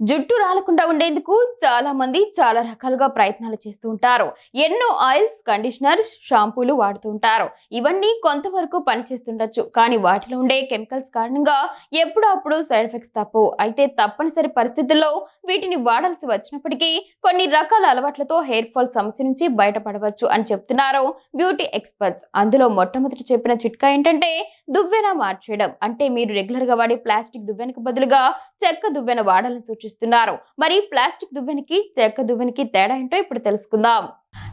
జుట్టు రాలకుండా ఉండేందుకు చాలా మంది చాలా రకాలుగా ప్రయత్నాలు చేస్తూ ఉంటారు. ఎన్నో ఆయిల్స్ కండిషనర్స్ షాంపూలు వాడుతూ ఉంటారు. ఇవన్నీ కొంతవరకు పనిచేస్తుండొచ్చు. కానీ వాటిలో ఉండే కెమికల్స్ కారణంగా ఎప్పుడప్పుడు సైడ్ ఎఫెక్ట్స్ తప్పవు అయితే తప్పనిసరి పరిస్థితుల్లో వీటిని వాడాల్సి వచ్చినప్పటికీ కొన్ని రకాల అలవాట్లతో హెయిర్ ఫాల్ సమస్య నుంచి బయటపడవచ్చు అని చెప్తున్నారు బ్యూటీ ఎక్స్పర్ట్స్. అందులో మొట్టమొదటి చెప్పిన చిట్కా ఏంటంటే దువ్వెన మార్చేయడం. అంటే మీరు రెగ్యులర్గా వాడే ప్లాస్టిక్ దువ్వెనకు బదులుగా చెక్క దువ్వెన వాడాలని సూచిస్తున్నారు. మరి ప్లాస్టిక్ దువ్వెనికి చెక్క దువ్వెనికి తేడా ఏంటో ఇప్పుడు తెలుసుకుందాం.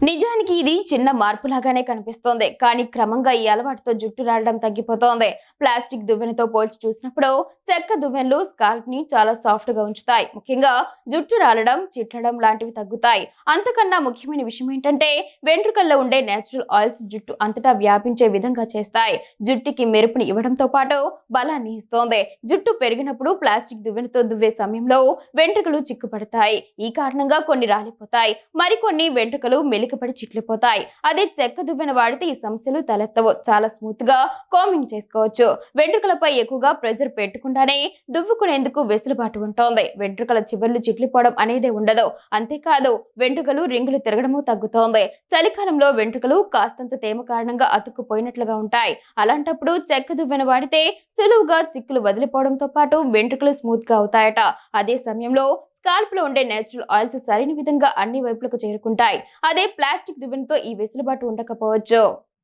నిజానికి ఇది చిన్న మార్పులాగానే కనిపిస్తోంది. కానీ క్రమంగా ఈ అలవాటుతో జుట్టు రాలడం తగ్గిపోతోంది. ప్లాస్టిక్ దువ్వెనతో పోల్చి చూసినప్పుడు చెక్క దువ్వెనలు స్కాల్ప్ని చాలా సాఫ్ట్గా ఉంచుతాయి. ముఖ్యంగా జుట్టు రాలడం చిట్లడం లాంటివి తగ్గుతాయి. అంతకన్నా ముఖ్యమైన విషయం ఏంటంటే వెంట్రుకల్లో ఉండే నేచురల్ ఆయిల్స్ జుట్టు అంతటా వ్యాపించే విధంగా చేస్తాయి. జుట్టుకి మెరుపుని ఇవ్వడంతో పాటు బలాన్ని ఇస్తోంది. జుట్టు పెరిగినప్పుడు ప్లాస్టిక్ దువ్వెనతో దువ్వే సమయంలో వెంట్రుకలు చిక్కుపడతాయి. ఈ కారణంగా కొన్ని రాలిపోతాయి. మరికొన్ని వెంట్రుకలు మెలికపడి చిట్లిపోతాయి. అదే చెక్క దువ్వెన వాడితే ఈ సమస్యలు తలెత్తవు. చాలా స్మూత్గా కోమింగ్ చేసుకోవచ్చు. వెంట్రుకలపై ఎక్కువగా ప్రెషర్ పెట్టకుండానే దువ్వుకునేందుకు వెసులుబాటు ఉంటోంది. వెంట్రుకల చివర్లు చిట్లిపోవడం అనేదే ఉండదు. అంతేకాదు వెంట్రుకలు రింగులు తిరగడము తగ్గుతోంది. చలికాలంలో వెంట్రుకలు కాస్తంత తేమ కారణంగా అతుక్కుపోయినట్లుగా ఉంటాయి. అలాంటప్పుడు చెక్క దువ్వెన వాడితే సులువుగా చిక్కులు వదిలిపోవడంతో పాటు వెంట్రుకలు స్మూత్గా అవుతాయట. అదే సమయంలో స్కాల్ప్లో ఉండే నేచురల్ ఆయిల్స్ సరైన విధంగా అన్ని వైపులకు చేరుకుంటాయి. అదే ప్లాస్టిక్ దువ్వెనతో ఈ వెసులుబాటు ఉండకపోవచ్చు.